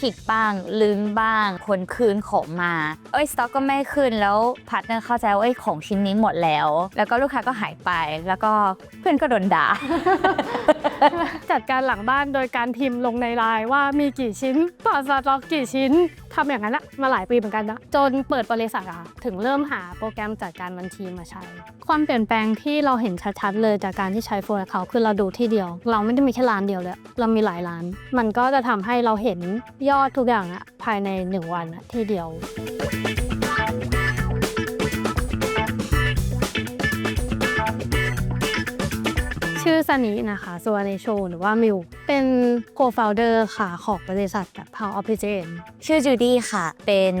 ผิดบ้างลืมบ้าง คนคืนของมา เอ้ยสต็อกก็ไม่คืนแล้วพาร์ทเนอร์เข้าใจว่าเอ้ยของชิ้นนี้หมดแล้ว แล้วก็ลูกค้าก็หายไปแล้วก็เพื่อนก็โดนด่า จัดการหลังบ้านโดยการพิมพ์ลงในไลน์ว่ามีกี่ชิ้นต่อสต็อกกี่ชิ้นทำอย่างนั้นอะมาหลายปีเหมือนกันนะจนเปิดบริษัทอะถึงเริ่มหาโปรแกรมจัดการบัญชีมาใช้ ความเปลี่ยนแปลงที่เราเห็นชัดๆเลยจากการที่ใช้โฟนเขาคือเราดูที่เดียว เราไม่ได้มีแค่ร้านเดียวเลยเรามีหลายร้าน มันก็จะทำให้เราเห็นยอดทุกอย่างอะภายในหนึ่งวันอะที่เดียว อซันนี่นะคะสุวรรณโชหรือว่ามิว เป็น co-founder ค่ะของบริษัทแบบ Power of PJM ชื่อจูดี้ค่ะ เป็น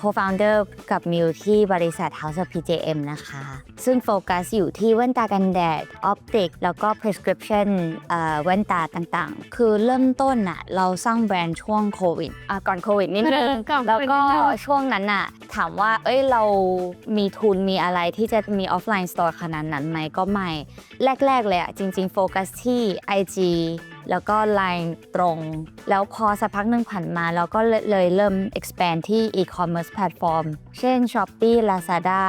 co-founder กับมิวที่บริษัท House of PJM นะคะ ซึ่งโฟกัสอยู่ที่แว่นตากันแดด ออปติก แล้วก็ prescription เอ่อแว่นตาต่างๆ คือเริ่มต้นอะเราสร้างแบรนด์ช่วงโควิดอะก่อนโควิดนิดนึงก่อนโควิดแล้วก็นิดนึงช่วงนั้นอะถามว่า เอ้ย เรามีทุนมีอะไรที่จะมีออฟไลน์สโตร์ขนาดนั้นไหมก็ไม่ แรก ๆ เลยอะจริงๆ โฟกัสที่ IG แล้วก็ Line ตรง แล้วพอสักพักหนึ่งผ่านมาเราก็เลยเริ่ม expand ที่ e-commerce platform เช่น Shopee Lazada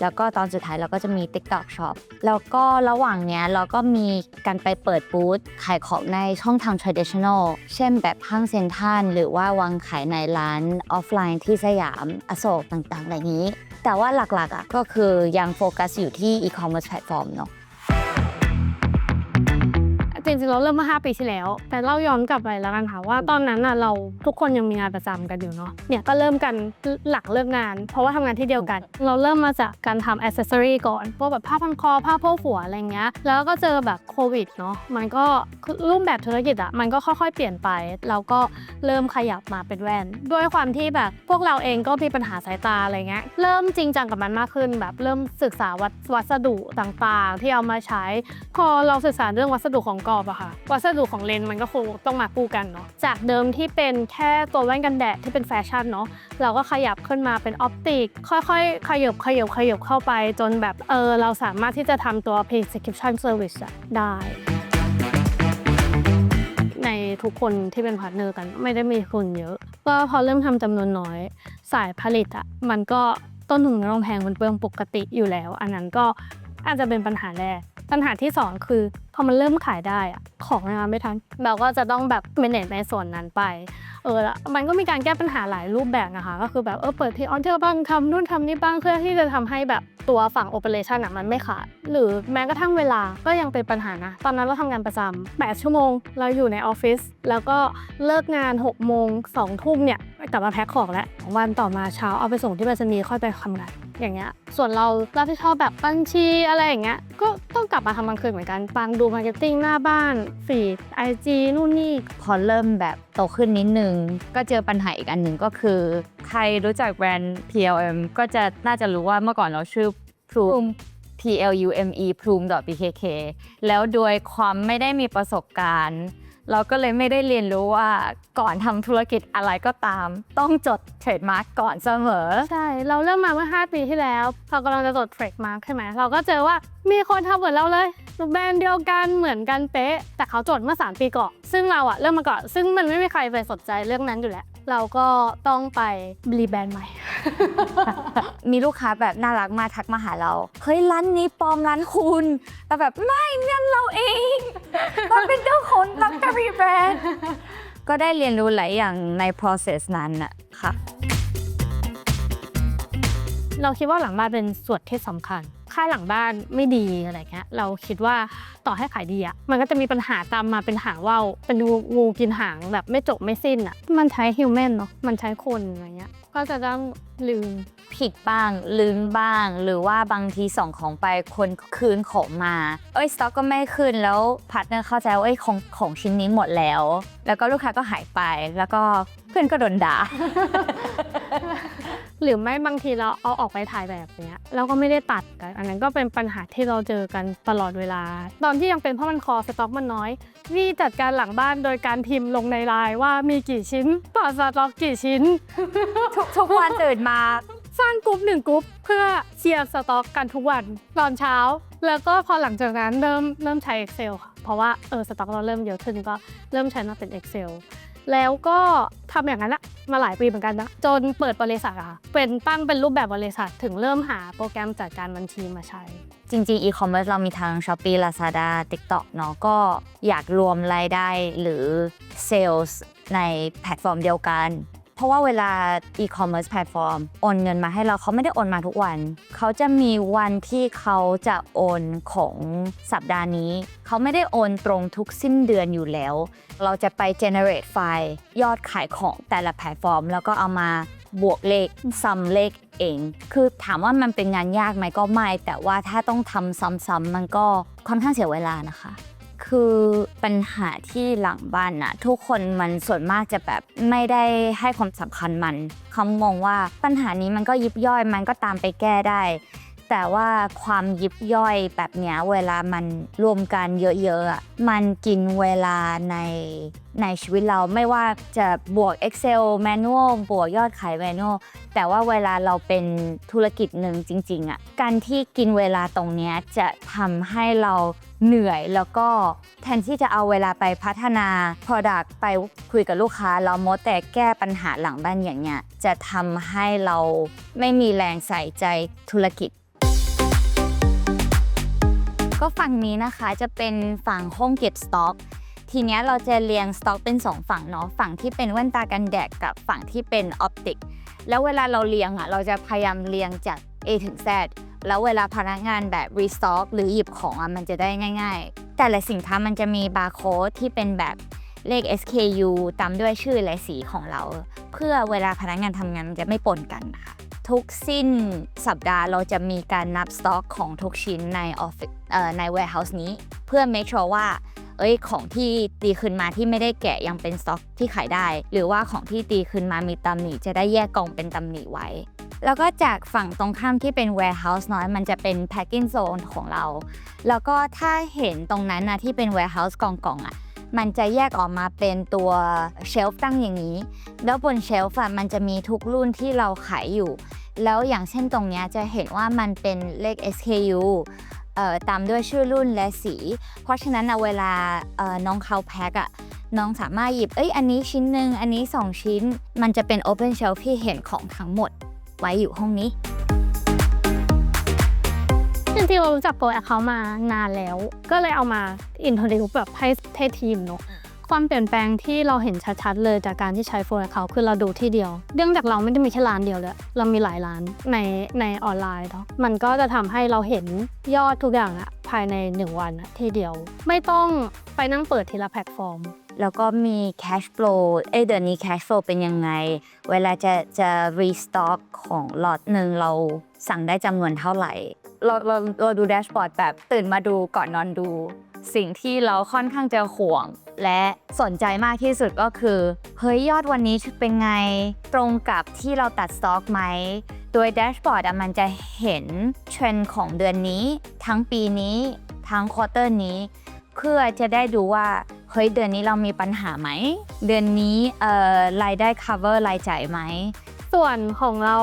แล้วก็ตอนสุดท้ายเราก็จะมี TikTok Shop แล้วก็ระหว่างเนี้ยเราก็มีการไปเปิดบูธขายของในช่องทาง traditional เช่นแบบห้างเซ็นทรัลหรือว่าวางขายในร้านออฟไลน์ที่สยามอโศกต่างๆอะไรอย่างนี้ แต่ว่าหลักๆอะก็คือยังโฟกัสอยู่ที่ e-commerce platform เนาะ จริงๆเราเริ่มมา 5 ปีที่แล้ว แต่เล่าย้อนกลับไปแล้วกันค่ะว่าตอนนั้นน่ะเราทุกคนยังมีงานประจำกันอยู่เนาะเนี่ยก็เริ่มกันหลังเลิกงาน เพราะว่าทำงานที่เดียวกัน เราเริ่มมาจากการทำอ c เซสซอรีก่อนพวกแบบผ้าพันคอผ้าโพกหัวอะไรเงี้ยแล้วก็เจอแบบโควิดเนาะมันก็รูปแบบธุรกิจอะมันก็ค่อยๆ เปลี่ยนไปแล้วก็เริ่มขยับมาเป็นแว่น ด้วยความที่แบบพวกเราเองก็มีปัญหาสายตาอะไรเงี้ยเริ่มจริงจังกับมันมากขึ้น แบบเริ่มศึกษาวัสวัสดุต่างๆ ที่เอามาใช้พอเราศึกษาเรื่องวัสดุของกรอบอะค่ะ วัสดุของเลนส์มันก็คงต้องมาคู่กันเนาะ จากเดิมที่เป็นแค่ตัวแว่นกันแดดที่เป็นแฟชั่นเนาะ เราก็ขยับขึ้นมาเป็นออปติก ค่อยๆ ขยับขยับขยับเข้าไปจนแบบเออเราสามารถที่จะทำตัว prescription service ได้ในทุกคนที่เป็นพาร์ทเนอร์กันไม่ได้มีทุนเยอะ ก็พอเริ่มทำจำนวนน้อย สายผลิตอะมันก็ต้นทุนมันต้องแพงมันเป็นปกติอยู่แล้ว อันนั้นก็อาจจะเป็นปัญหาแรก ปัญหาที่สองคือพอมันเริ่มขายได้อะของงานไม่ทันเราก็จะต้องแบบ manage ในส่วนนั้นไปเออแล้วมันก็มีการแก้ปัญหาหลายรูปแบบนะคะ ก็คือแบบเออเปิดที่ออนเทอร์บ้างทำนู่นทำนี่บ้างเพื่อที่จะทำให้แบบตัวฝั่งโอเปอเรชันอะมันไม่ขาดหรือแม้กระทั่งเวลาก็ยังเป็นปัญหานะ ตอนนั้นเราทำงานประจำ8ชั่วโมง เราอยู่ในออฟฟิศแล้วก็เลิกงาน 6 โมง2ทุ่มเนี่ยกลับมาแพ็คของแล้ววันต่อมาเช้าเอาไปส่งที่ไปรษณีย์ค่อยไปทำงาน อย่างเงี้ยส่วนเรารับผิดชอบแบบบัญชีอะไรอย่างเงี้ยก็ต้องกลับมาทำกลางคืนเหมือนกันบางดูมาร์เก็ตติ้งหน้าบ้านฟีดไอจีนู่นนี่พอเริ่มแบบโตขึ้นนิดนึง ก็เจอปัญหาอีกอันหนึ่งก็คือ ใครรู้จักแบรนด์ PLM ก็จะน่าจะรู้ว่าเมื่อก่อนเราชื่อ Plume E Plume BKK แล้วโดยความไม่ได้มีประสบการณ์ เราก็เลยไม่ได้เรียนรู้ว่าก่อนทำธุรกิจอะไรก็ตาม ต้องจดเทรดมาร์กก่อนเสมอ ใช่ เราเริ่มมาเมื่อ 5 ปีที่แล้วเรากำลังจะจดเทรดมาร์กใช่ไหมเราก็เจอว่ามีคนทำเหมือนเราเลยแบรนด์เดียวกันเหมือนกันเป๊ะ แต่เขาจดเมื่อ 3 ปีก่อนซึ่งเราอะเริ่มมาก่อนซึ่งมันไม่มีใครไปสนใจเรื่องนั้นอยู่แล้ว เราก็ต้องไปรีแบรนด์ใหม่ มีลูกค้าแบบน่ารักมากทักมาหาเรา เฮ้ยร้านนี้ปลอมร้านคุณแต่แบบไม่นั่นเราเองเราเป็นเจ้าของลักชัวรี่แบรนด์ ก็ได้เรียนรู้หลายอย่างใน process นั้นน่ะค่ะ เราคิดว่าหลังบ้านเป็นส่วนที่สำคัญ ค่ายหลังบ้านไม่ดีอะไรเงี้ยเราคิดว่าต่อให้ขายดีอะมันก็จะมีปัญหาตามมาเป็นหางว่าวเป็นงูกินหางแบบไม่จบไม่สิ้นอะมันใช้ฮิวแมนเนาะมันใช้คนอะไรเงี้ยก็จะต้องลืมผิดบ้างลืมบ้าง หรือว่าบางทีส่งของไปคนคืนของมา เอ้ยสต็อกก็ไม่ขึ้นแล้วพาร์ทเนอร์เข้าใจว่าเอ้ยของของชิ้นนี้หมดแล้ว แล้วก็ลูกค้าก็หายไปแล้วก็เพื่อนก็โดนด่า หรือไม่บางทีเราเอาออกไปถ่ายแบบเนี้ยแล้วก็ไม่ได้ตัดกัน อันนั้นก็เป็นปัญหาที่เราเจอกันตลอดเวลา ตอนที่ยังเป็นพรามันคอสต็อกมันน้อยวี่จัดการหลังบ้านโดยการพิมพ์ลงในไลน์ว่ามีกี่ชิ้นต่อสต็อกกี่ชิ้น ทุกทุกวันตื่นมาสร้างกลุ่มหนึ่งกลุ่มเพื่อเคลียร์สต็อกกันทุกวันตอนเช้า แล้วก็พอหลังจากนั้นเริ่มเริ่มใช้ Excel ค่ะเพราะว่าเออสต็อกเราเริ่มเยอะขึ้นก็เริ่มใช้มาเป็น Excel แล้วก็ทำอย่างนั้นอะมาหลายปีเหมือนกันนะ จนเปิดบริษัทอะค่ะ เป็นตั้งเป็นรูปแบบบริษัทถึงเริ่มหาโปรแกรมจัดการบัญชีมาใช้ จริงๆ e-commerce เรามีทาง Shopee Lazada TikTok เนาะก็อยากรวมรายได้หรือเซลล์ในแพลตฟอร์มเดียวกัน ราะว่าเวลา e-commerce แพลตฟอร์มโอนเงินมาให้เราเขาไม่ได้โอนมาทุกวัน เขาจะมีวันที่เขาจะโอนของสัปดาห์นี้ เขาไม่ได้โอนตรงทุกสิ้นเดือนอยู่แล้ว เราจะไป generate ไฟล์ยอดขายของแต่ละแพลตฟอร์ม แล้วก็เอามาบวกเลขซัมเลขเอง คือถามว่ามันเป็นงานยากไหมก็ไม่ แต่ว่าถ้าต้องทำซ้ำๆมันก็ค่อนข้างเสียเวลานะคะ คือปัญหาที่หลังบ้านนะทุกคนมันส่วนมากจะแบบไม่ได้ให้ความสำคัญมันเขามองว่าปัญหานี้มันก็ยิบย่อยมันก็ตามไปแก้ได้ แต่ว่าความยิบย่อยแบบเนี้ยเวลามันรวมกันเยอะๆอะมันกินเวลาในในชีวิตเราไม่ว่าจะบวก Excel Manual บวกยอดขาย Manual แต่ว่าเวลาเราเป็นธุรกิจหนึ่งจริงๆอะการที่กินเวลาตรงนี้จะทำให้เราเหนื่อยแล้วก็แทนที่จะเอาเวลาไปพัฒนา Product ไปคุยกับลูกค้า เราโมแต่แก้ปัญหาหลังบ้านอย่างเงี้ยจะทำให้เราไม่มีแรงใส่ใจธุรกิจ ก็ฝั่งนี้นะคะจะเป็นฝั่งห้องเก็บสต็อก ทีนี้เราจะเรียงสต็อกเป็น 2 ฝั่งเนาะฝั่งที่เป็นแว่นตากันแดดกับฝั่งที่เป็นออปติก แล้วเวลาเราเรียงอะเราจะพยายามเรียงจาก A ถึง Z แล้วเวลาพนักงานแบบรีสต็อกหรือหยิบของอะมันจะได้ง่าย ๆ แต่ละสินค้ามันจะมีบาร์โค้ดที่เป็นแบบเลข SKU ตามด้วยชื่อและสีของเรา เพื่อเวลาพนักงานทำงานมันจะไม่ปนกันค่ะ ทุกสิ้นสัปดาห์เราจะมีการนับสต็อกของทุกชิ้นในออฟฟิศใน warehouse นี้ เพื่อ make sure ว่าเอ้ยของที่ตีคืนมาที่ไม่ได้แกะยังเป็นสต็อกที่ขายได้ หรือว่าของที่ตีคืนมามีตำหนิจะได้แยกกล่องเป็นตำหนิไว้ แล้วก็จากฝั่งตรงข้ามที่เป็น warehouse น้อยมันจะเป็น packing zone ของเรา แล้วก็ถ้าเห็นตรงนั้นนะที่เป็น warehouse กล่องๆอะ มันจะแยกออกมาเป็นตัวเชลฟ์ตั้งอย่างนี้ แล้วบนเชลฟ์อะมันจะมีทุกรุ่นที่เราขายอยู่ แล้วอย่างเช่นตรงนี้จะเห็นว่ามันเป็นเลข SKU ตามด้วยชื่อรุ่นและสี เพราะฉะนั้นเวลาน้องเขาแพ็คอะน้องสามารถหยิบ เอ้ย อันนี้ชิ้นหนึ่ง อันนี้ 2 ชิ้น มันจะเป็น Open Shelf ที่เห็นของทั้งหมด ไว้อยู่ห้องนี้ ริงๆเรารู้จักโปรแอคเคาท์มานานแล้ว ก็เลยเอามาอินโทรดิวแบบให้ให้ทีมเนอะความเปลี่ยนแปลงที่เราเห็นชัดๆ เลยจากการที่ใช้โฟล์แอคเคาท์คือเราดูที่เดียวเนื่องจากเราไม่ได้มีแค่ร้านเดียวเลยเรามีหลายร้านในในออนไลน์เนาะมันก็จะทำให้เราเห็นยอดทุกอย่างอะภายใน 1 วันอะที่เดียว ไม่ต้องไปนั่งเปิดทีละแพลตฟอร์ม แล้วก็มี cash flow เอ้ยเดือนนี้ cash flow เป็นยังไง เวลาจะจะ restock ของล็อตหนึ่งเราสั่งได้จำนวนเท่าไหร่ เราเราเราดูแดชบอร์ดแบบตื่นมาดูก่อนนอนดู สิ่งที่เราค่อนข้างจะห่วง และสนใจมากที่สุดก็คือ เฮ้ยยอดวันนี้เป็นไงตรงกับที่เราตัดสต็อกไหมโดยแดชบอร์ดมันจะเห็นเทรนด์ของเดือนนี้ ทั้งปีนี้ ทั้งควอเตอร์นี้ เพื่อจะได้ดูว่า เฮ้ยเดือนนี้เรามีปัญหาไหม เดือนนี้เอ่อรายได้ cover รายจ่ายไหม ส่วนของเรา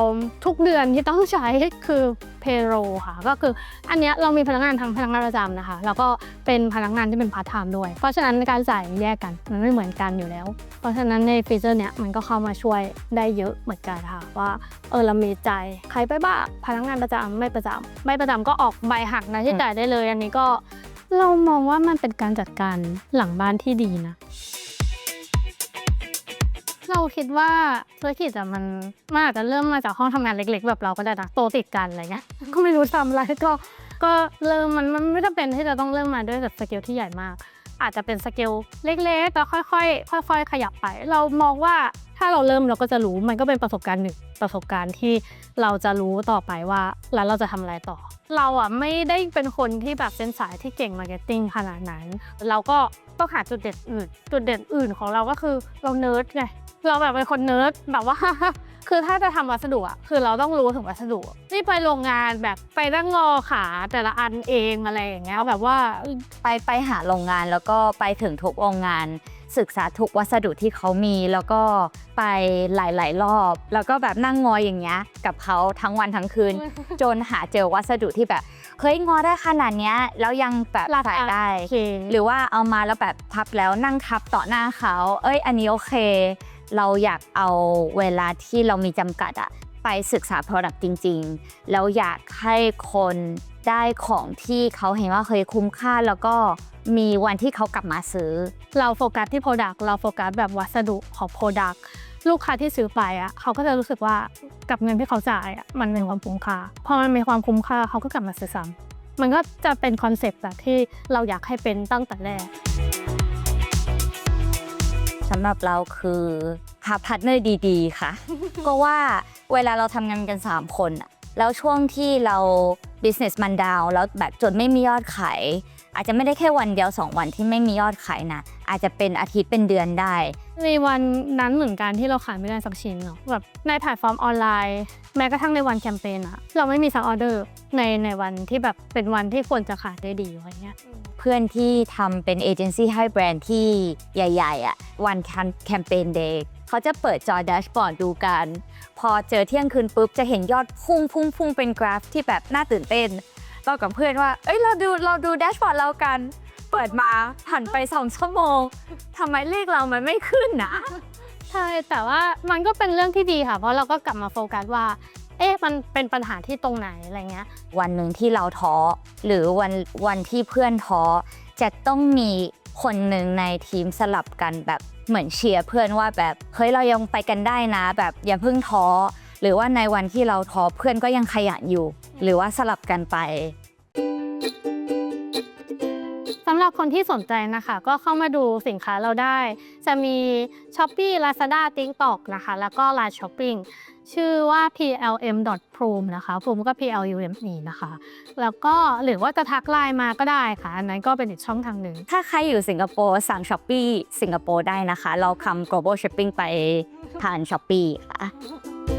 ทุกเดือนที่ต้องใช้คือ payroll ค่ะ ก็คืออันเนี้ยเรามีพนักงานทั้งพนักงานประจำนะคะ แล้วก็เป็นพนักงานที่เป็นพาร์ทไทม์ด้วย เพราะฉะนั้นการจ่ายแยกกัน มันไม่เหมือนกันอยู่แล้ว เพราะฉะนั้นในฟีเจอร์เนี้ยมันก็เข้ามาช่วยได้เยอะเหมือนกันค่ะ ว่าเออเรามีใจายใครไปบ้างพนักงานประจำไม่ประจำไม่ประจำก็ออกใบหักนะที่จ่ายได้เลย อันนี้ก็เรามองว่ามันเป็นการจัดการหลังบ้านที่ดีนะ เราคิดว่าธุรกิจอะมันมันอาจจะเริ่มมาจากห้องทำงานเล็ก ๆ แบบเราก็ได้นะโตติดกันอะไรเงี้ย ก็ไม่รู้ทำอะไรก็ก็เริ่มมันมันไม่จำเป็นที่จะต้องเริ่มมาด้วยแบบสเกลที่ใหญ่มาก อาจจะเป็นสเกลเล็กๆแล้วค่อยๆค่อย ๆ ขยับไป เรามองว่าถ้าเราเริ่มเราก็จะรู้มันก็เป็นประสบการณ์หนึ่งประสบการณ์ที่เราจะรู้ต่อไปว่าแล้วเราจะทำอะไรต่อ เราอะไม่ได้เป็นคนที่แบบเป็นสายที่เก่งมาร์เก็ตติ้งขนาดนั้น เราก็ต้องหาจุดเด่นอื่น จุดเด่นอื่นของเราก็คือเราเนิร์ดไงเราแบบเป็นคนเนิร์ดแบบว่า คือถ้าจะทำวัสดุอะคือเราต้องรู้ถึงวัสดุนี่ไปโรงงานแบบไปนั่งงอขาแต่ละอันเองอะไรอย่างเงี้ยแบบว่าไปไปหาโรงงานแล้วก็ไปถึงทุกโรงงาน ศึกษาทุกวัสดุที่เขามีแล้วก็ไปหลายๆรอบ แล้วก็แบบนั่งงออย่างเงี้ยกับเขาทั้งวันทั้งคืน จนหาเจอวัสดุที่แบบเฮ้ยงอได้ขนาดเนี้ยแล้วยังแบบราคาใส่ได้โอเคหรือว่าเอามาแล้วแบบพับแล้วนั่งทับต่อหน้าเขา เอ้ย อันนี้โอเค เราอยากเอาเวลาที่เรามีจำกัดอะไปศึกษา Product จริง ๆ แล้วอยากให้คนได้ของที่เขาเห็นว่าเคยคุ้มค่าแล้วก็มีวันที่เขากลับมาซื้อ เราโฟกัสที่ Product เราโฟกัสแบบวัสดุของ Product ลูกค้าที่ซื้อไปอะเขาก็จะรู้สึกว่ากับเงินที่เขาจ่ายอะมันเป็นความคุ้มค่าพอมันมีความคุ้มค่าเขาก็กลับมาซื้อซ้ำมันก็จะเป็นคอนเซปต์แบบที่เราอยากให้เป็นตั้งแต่แรก สำหรับเราคือหาพาร์ทเนอร์ดีๆ ค่ะ ก็ว่าเวลาเราทำงานกัน 3 คนอะแล้วช่วงที่เรา business มันดาวแล้วแบบจนไม่มียอดขายอาจจะไม่ได้แค่วันเดียว 2 วันที่ไม่มียอดขายนะ อาจจะเป็นอาทิตย์เป็นเดือนได้มีวันนั้นเหมือนกันที่เราขายไม่ได้สักชิ้นเนาะแบบในแพลตฟอร์มออนไลน์ แม้กระทั่งในวันแคมเปญอะเราไม่มีสักออเดอร์ในในวันที่แบบเป็นวันที่ควรจะขายได้ดีอะไรเงี้ยเพื่อนที่ทำเป็นเอเจนซี่ให้แบรนด์ที่ใหญ่ๆอะวันแคมเปญเดย์เขาจะเปิดจอแดชบอร์ดดูกัน พอเจอเที่ยงคืนปุ๊บจะเห็นยอดพุ่งพุ่งพุ่งเป็นกราฟที่แบบน่าตื่นเต้น ก็กับเพื่อนว่า เอ้ยเราดูเราดูแดชบอร์ดเรากัน เปิดมาผ่านไปสองชั่วโมงทำไมเลขเรามันไม่ขึ้นนะ ใช่แต่ว่ามันก็เป็นเรื่องที่ดีค่ะ เพราะเราก็กลับมาโฟกัสว่า เอ๊ะมันเป็นปัญหาที่ตรงไหนอะไรเงี้ย วันหนึ่งที่เราท้อหรือวันวันที่เพื่อนท้อจะต้องมีคนหนึ่งในทีมสลับกันแบบเหมือนเชียร์เพื่อนว่าแบบเฮ้ยเรายังไปกันได้นะ แบบอย่าเพิ่งท้อ หรือว่าในวันที่เราท้อเพื่อนก็ยังขยันอยู่ หรือว่าสลับกันไปสำหรับคนที่สนใจนะคะ ก็เข้ามาดูสินค้าเราได้ จะมี s h o p e e Lazada TikTok นะคะ แล้วก็ Line Shopping ชื่อว่า plm.prum นะคะ prum ก็ plume นะคะ แล้วก็หรือว่าจะทักไลน์มาก็ได้ค่ะ อันนั้นก็เป็นอีกช่องทางหนึ่ง ถ้าใครอยู่สิงคโปร์สั่งช้อปปี้สิงคโปร์ได้นะคะ เราทำ global shipping ไปผ่านช้อปปี้ค่ะ